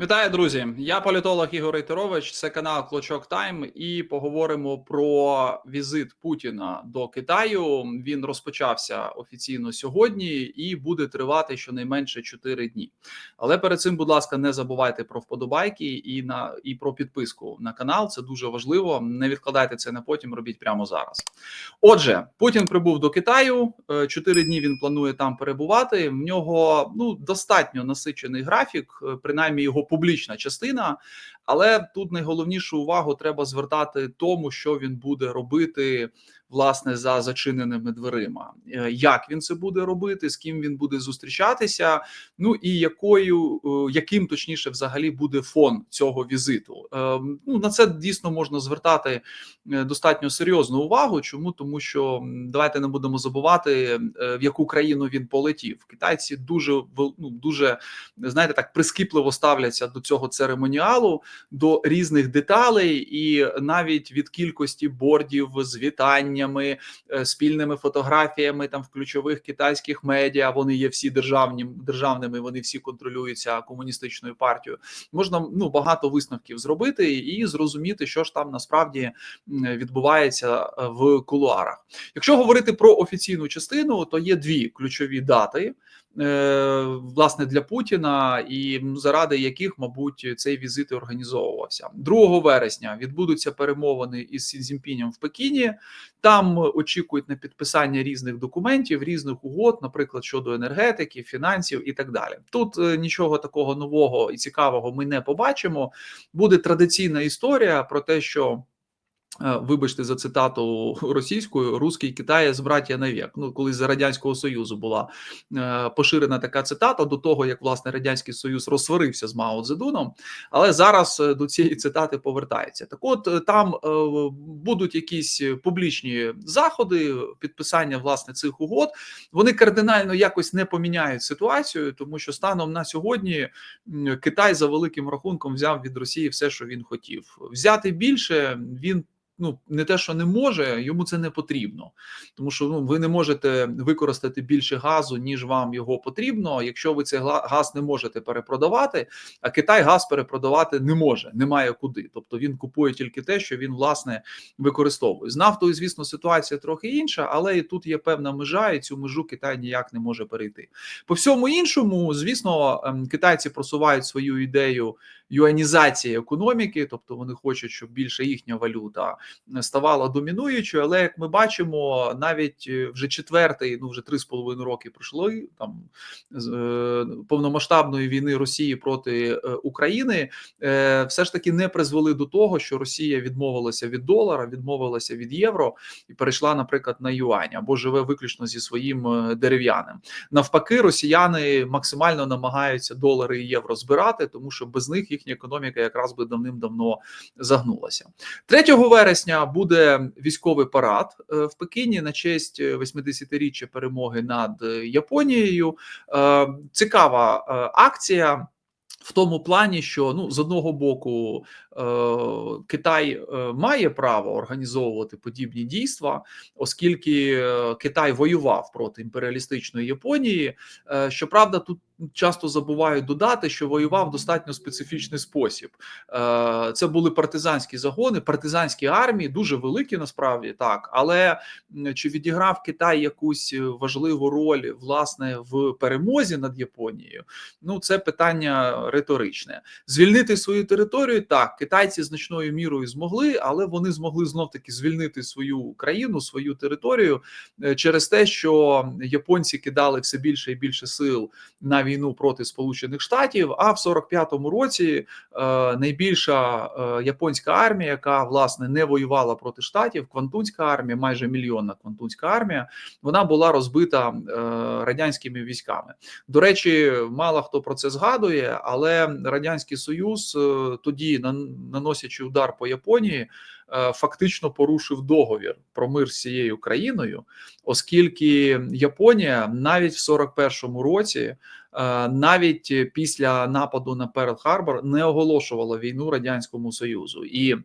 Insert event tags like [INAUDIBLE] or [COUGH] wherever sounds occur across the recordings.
Вітаю, друзі! Я політолог Ігор Рейтерович, це канал Клочок Тайм, і поговоримо про візит Путіна до Китаю. Він розпочався офіційно сьогодні і буде тривати щонайменше 4 дні. Але перед цим, будь ласка, не забувайте про вподобайки і на і про підписку на канал. Це дуже важливо. Не відкладайте це на потім. Робіть прямо зараз. Отже, Путін прибув до Китаю. Е, чотири дні він планує там перебувати. В нього ну достатньо насичений графік, е, принаймні його публічна частина, але тут найголовнішу увагу треба звертати тому, що він буде робити власне за зачиненими дверима. Е, як він це буде робити, з ким він буде зустрічатися? Ну і якою е, яким точніше взагалі буде фон цього візиту? Е, ну на це дійсно можна звертати достатньо серйозну увагу. Чому тому, що давайте не будемо забувати, в яку країну він полетів. Китайці дуже ну, дуже знаєте, так прискіпливо ставляться до цього церемоніалу, до різних деталей, і навіть від кількості бордів з вітань посиланнями, е, спільними фотографіями там в ключових китайських медіа. Вони є всі державні державними. Вони всі контролюються комуністичною партією. Можна ну багато висновків зробити і зрозуміти, що ж там насправді відбувається е, в кулуарах. Якщо говорити про офіційну частину, то є дві ключові дати. Е, власне для Путіна, і заради яких, мабуть, цей візит організовувався 2 вересня. Відбудуться перемовини із Сінзімпінем в Пекіні. Там очікують на підписання різних документів, різних угод, наприклад, щодо енергетики, фінансів і так далі. Тут е, нічого такого нового і цікавого ми не побачимо. Буде традиційна історія про те, що. Е, вибачте за цитату російською, русський Китай з браття навік. Ну, коли за радянського союзу була е, поширена така цитата до того, як власне радянський союз розсварився з Мао Цзедуном, але зараз е, до цієї цитати повертається. Так, от там будуть якісь публічні заходи, підписання власне цих угод. Вони кардинально якось не поміняють ситуацію, тому що станом на сьогодні Китай за великим рахунком взяв від Росії все, що він хотів. Взяти більше він ну не те, що не може, йому це не потрібно, тому що ну ви не можете використати більше газу, ніж вам його потрібно. Якщо ви цей газ не можете перепродавати, а Китай газ перепродавати не може, немає куди. Тобто він купує тільки те, що він власне використовує. З нафтою, звісно, ситуація трохи інша, але і тут є певна межа, і цю межу Китай ніяк не може перейти. По всьому іншому, звісно, ем, китайці просувають свою ідею юанізації економіки, тобто вони хочуть, щоб більше їхня валюта ставала домінуючою. Але як ми бачимо, навіть е, вже четвертий, ну вже три з половиною роки пройшли там з е, повномасштабної війни Росії проти е, України, все ж таки не призвели до того, що Росія відмовилася від долара, відмовилася від євро і перейшла, наприклад, на юань або живе виключно зі своїм дерев'яним. Навпаки, росіяни максимально намагаються долари і євро збирати, тому що без них їхня економіка якраз би давним-давно загнулася. 3 вересня буде військовий парад е, в Пекіні на честь 80-річчя е, перемоги над е, Японією. Цікава акція. В тому плані, що ну з одного боку Китай е, має право організовувати подібні дійства, оскільки е, Китай воював проти імперіалістичної Японії. Е, щоправда, тут часто забувають додати, що воював достатньо специфічний спосіб. Е, це були партизанські загони, партизанські армії, дуже великі насправді так. Але чи відіграв Китай якусь важливу роль власне в перемозі над Японією? Ну це питання риторичне. Звільнити свою територію так, китайці значною мірою змогли, але вони змогли знов таки звільнити свою країну, свою територію е, через те, що японці кидали все більше і більше сил на війну проти Сполучених Штатів. А в 45-му році е, найбільша е, японська армія, яка власне не воювала проти штатів, квантунська армія, майже мільйонна квантунська армія, вона була розбита радянськими військами. До речі, мало хто про це згадує, але радянський союз тоді, наносячи удар по Японії. Е, фактично порушив договір про мир з цією країною, оскільки Японія навіть в 41-му році Е, навіть після нападу на Перл Харбор не оголошувала війну радянському союзу і.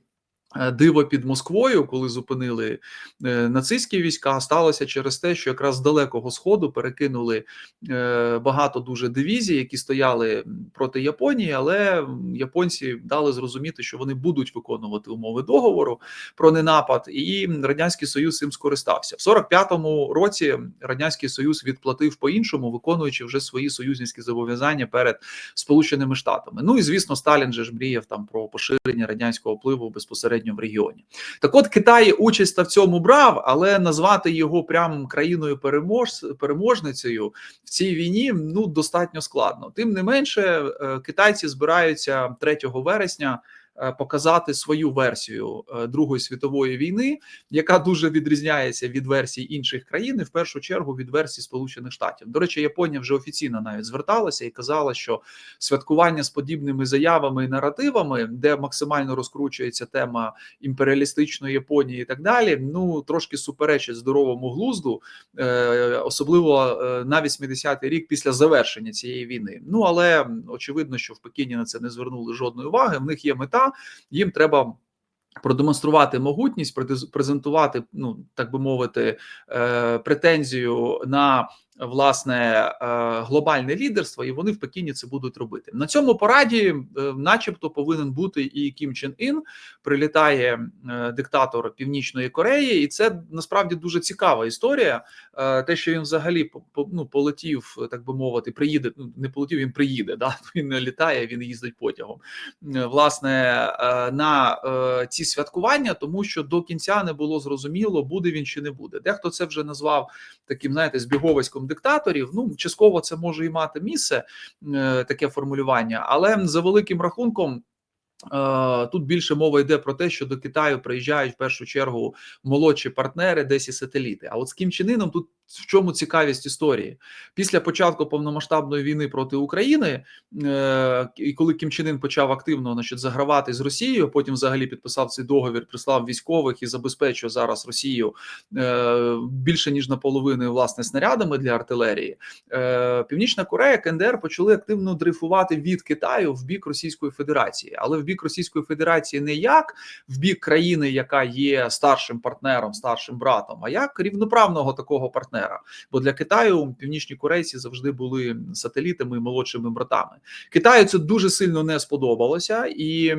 Е, диво під Москвою, коли зупинили е, нацистські війська, сталося через те, що якраз з далекого сходу перекинули е, багато дуже дивізій, які стояли проти Японії, але японці дали зрозуміти, що вони будуть виконувати умови договору про ненапад, і радянський союз цим скористався в 45-му році. Радянський Союз відплатив по іншому, виконуючи вже свої союзницькі зобов'язання перед Сполученими Штатами. Ну і звісно, Сталін же ж мріяв там про поширення радянського впливу безпосередньо безпосередньо в регіоні. Так, от Китай участь в цьому брав, але назвати його прям країною перемож, переможницею в цій війні ну достатньо складно. Тим не менше, е, китайці збираються 3 вересня. Е, показати свою версію е, Другої світової війни, яка дуже відрізняється від версій інших країн, і в першу чергу від версії Сполучених Штатів. До речі, Японія вже офіційно навіть зверталася і казала, що святкування з подібними заявами і наративами, де максимально розкручується тема імперіалістичної Японії, і так далі, ну трошки суперечить здоровому глузду, е, особливо на 80-й рік після завершення цієї війни. Ну але очевидно, що в Пекіні на це не звернули жодної уваги. В них є мета їм треба. Продемонструвати могутність, презентувати, ну так би мовити, е, претензію на власне е, глобальне лідерство, і вони в Пекіні це будуть робити. На цьому пораді, е, начебто, повинен бути і Кім Чен Ін. Прилітає е, диктатор Північної Кореї, і це насправді дуже цікава історія. Те, що він взагалі ну, полетів, так би мовити, приїде. Ну не полетів, він приїде. Да? [LAUGHS] Він не літає, він їздить потягом. Власне на ці святкування, тому що до кінця не було зрозуміло, буде він чи не буде. Дехто це вже назвав таким, знаєте, збіговиськом диктаторів. Ну частково це може і мати місце е, таке формулювання, але за великим рахунком. Е, тут більше мова йде про те, що до Китаю приїжджають в першу чергу молодші партнери, десь і сателіти. А от з ким чинином тут в чому цікавість історії після початку повномасштабної війни проти України, е, і коли Кім Чен Ін почав активно значить, загравати з Росією, потім взагалі підписав цей договір, прислав військових і забезпечує зараз Росію е, більше ніж наполовину власне снарядами для артилерії. Е, Північна Корея КНДР почали активно дрейфувати від Китаю в бік Російської Федерації, але в бік Російської Федерації не як в бік країни, яка є старшим партнером, старшим братом, а як рівноправного такого партнера партнера. Бо для Китаю північні корейці завжди були сателітами і молодшими братами. Китаю це дуже сильно не сподобалося, і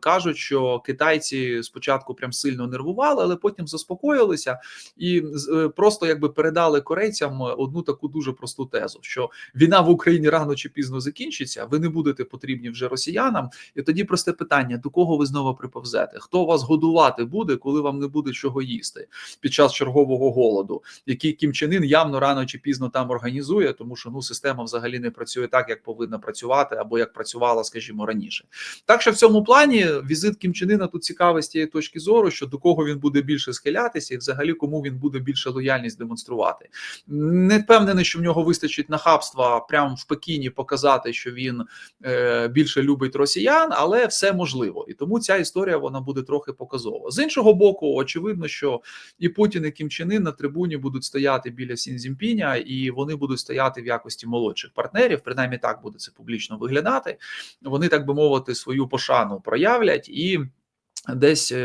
кажуть, що китайці спочатку прям сильно нервували, але потім заспокоїлися і е, просто якби передали корейцям одну таку дуже просту тезу: що війна в Україні рано чи пізно закінчиться, ви не будете потрібні вже росіянам. І тоді просте питання: до кого ви знову приповзете? Хто вас годувати буде, коли вам не буде чого їсти під час чергового голоду, який Кім Чен явно рано чи пізно там організує, тому що ну система взагалі не працює так, як повинна працювати, або як працювала, скажімо, раніше. Так що в цьому плані візит Кім тут цікавий з тієї точки зору, що до кого він буде більше схилятися, і взагалі кому він буде більше лояльність демонструвати. Не впевнений, що в нього вистачить нахабства прямо в Пекіні показати, що він е, більше любить росіян, але все можливо, і тому ця історія вона буде трохи показова. З іншого боку, очевидно, що і Путін, і Кім на трибуні будуть стояти біля Сінзімпіня, і вони будуть стояти в якості молодших партнерів. Принаймні так буде це публічно виглядати. Вони так би мовити свою пошану проявлять і десь е,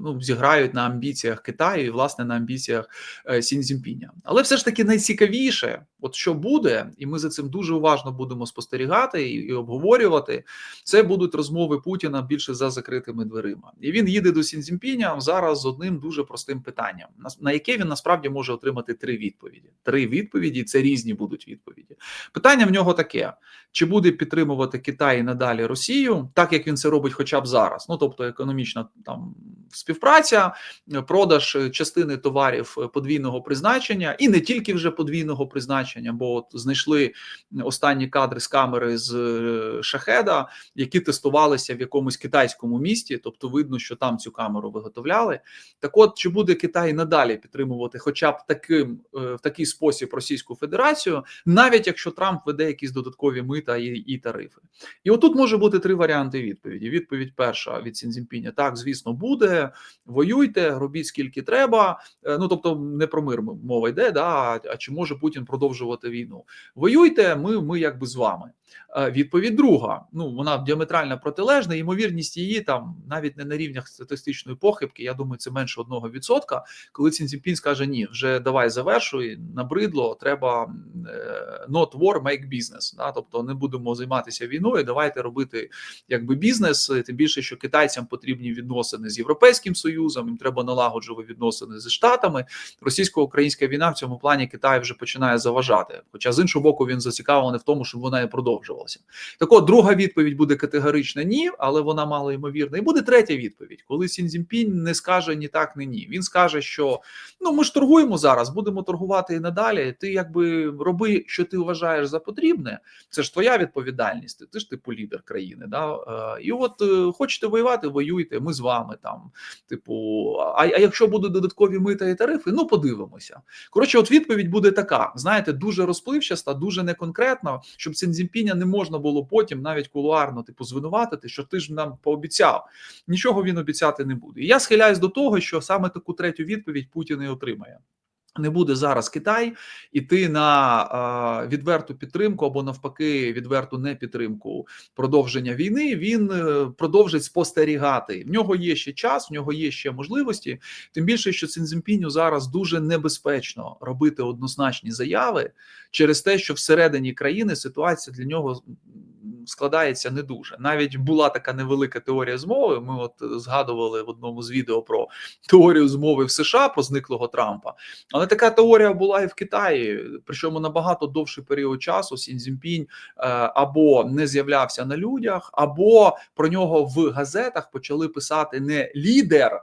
ну, зіграють на амбіціях Китаю і власне на амбіціях е, Сінзімпіня. Але все ж таки найцікавіше, от що буде, і ми за цим дуже уважно будемо спостерігати і, і обговорювати. Це будуть розмови Путіна більше за закритими дверима. І він їде до Сінзімпіня зараз з одним дуже простим питанням, на, яке він насправді може отримати три відповіді. Три відповіді це різні будуть відповіді. Питання в нього таке: чи буде підтримувати Китай надалі Росію, так як він це робить, хоча б зараз. Ну тобто, економічна там співпраця, продаж частини товарів подвійного призначення, і не тільки вже подвійного призначення, бо от знайшли останні кадри з камери з е, шахеда, які тестувалися в якомусь китайському місті. Тобто, видно, що там цю камеру виготовляли. Так, от чи буде Китай надалі підтримувати, хоча б таким е, в такий спосіб Російську Федерацію, навіть якщо Трамп веде якісь додаткові мита і, і тарифи, і отут може бути три варіанти відповіді. Відповідь перша від Сінзімпіня: так, звісно, буде. воюйте, робіть скільки треба. Е, Ну тобто, не про мир мова йде, да а, а чи може Путін продовжувати війну? Воюйте, ми, ми якби з вами. Е, Відповідь друга. Ну вона діаметрально протилежна. Ймовірність її там навіть не на рівнях статистичної похибки. Я думаю, це менше одного відсотка. Коли Цін Цзіньпін скаже ні, вже давай завершуй, набридло. Треба е, not war, make business. Да? Тобто не будемо займатися війною. Давайте робити якби бізнес. Тим більше, що китайцям потрібні відносини з європейським союзом. Їм треба налагоджувати відносини зі штатами. Російсько-українська війна в цьому плані Китай вже починає заважати. Хоча з іншого боку він зацікавлений в тому, щоб вона і продовжувалася. Так от, друга відповідь буде категорична ні, але вона мало ймовірна. І буде третя відповідь, коли Сін Цзіньпінь не скаже ні так, ні ні. Він скаже, що ну ми ж торгуємо зараз, будемо торгувати і надалі. Ти якби роби, що ти вважаєш за потрібне. Це ж твоя відповідальність. Ти ж типу лідер країни. Да? Е, І от е, хочете воювати, воюйте. Ми з вами там. Типу, а, а якщо будуть додаткові мита і тарифи, ну подивимося. Коротше, от відповідь буде така: знаєте, дуже розпливчаста, дуже неконкретна, щоб Цинзінпіня не можна було потім навіть кулуарно типу звинуватити, що ти ж нам пообіцяв. Нічого він обіцяти не буде. І я схиляюсь до того, що саме таку третю відповідь Путін і отримає. Не буде зараз Китай іти на відверту підтримку або навпаки відверту непідтримку продовження війни. Він е, продовжить спостерігати. В нього є ще час, в нього є ще можливості. Тим більше, що Цинзімпіню зараз дуже небезпечно робити однозначні заяви через те, що всередині країни ситуація для нього складається не дуже. Навіть була така невелика теорія змови. Ми от згадували в одному з відео про теорію змови в США про зниклого Трампа. Але така теорія була і в Китаї, причому набагато довший період часу Сін Цзіньпінь е, або не з'являвся на людях, або про нього в газетах почали писати не лідер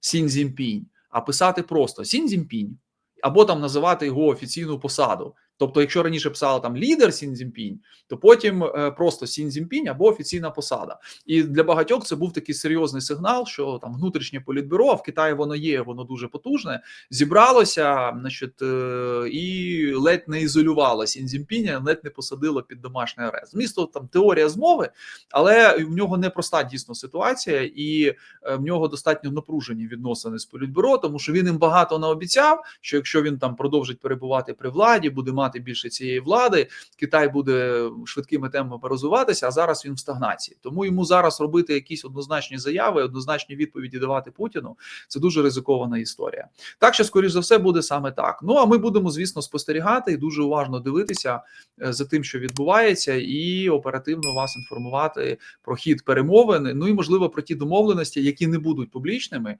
Сін Цзіньпінь, а писати просто Сін Цзіньпінь, або там називати його офіційну посаду. Тобто, якщо раніше писала там лідер Сін Цзіньпінь, то потім е, просто Сін Цзіньпінь або офіційна посада. І для багатьох це був такий серйозний сигнал, що там внутрішнє політбюро в Китаї воно є, воно дуже потужне. Зібралося, значить, е, і ледь не ізолювало Сін Цзіньпіня, ледь не посадило під домашній арест. Змісто там теорія змови, але в нього непроста дійсно ситуація, і е, в нього достатньо напружені відносини з політбюро, тому що він їм багато наобіцяв, що якщо він там продовжить перебувати при владі, буде мати мати більше цієї влади, Китай буде швидкими темпами розвиватися, а зараз він в стагнації. Тому йому зараз робити якісь однозначні заяви, однозначні відповіді давати Путіну. Це дуже ризикована історія. Так що, скоріш за все, буде саме так. Ну а ми будемо, звісно, спостерігати і дуже уважно дивитися е, за тим, що відбувається, і оперативно вас інформувати про хід перемовин. Ну і можливо про ті домовленості, які не будуть публічними,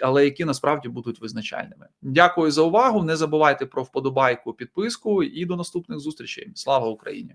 але які насправді будуть визначальними. Дякую за увагу. Не забувайте про вподобайку, підписку і до наступних зустрічей. Слава Україні!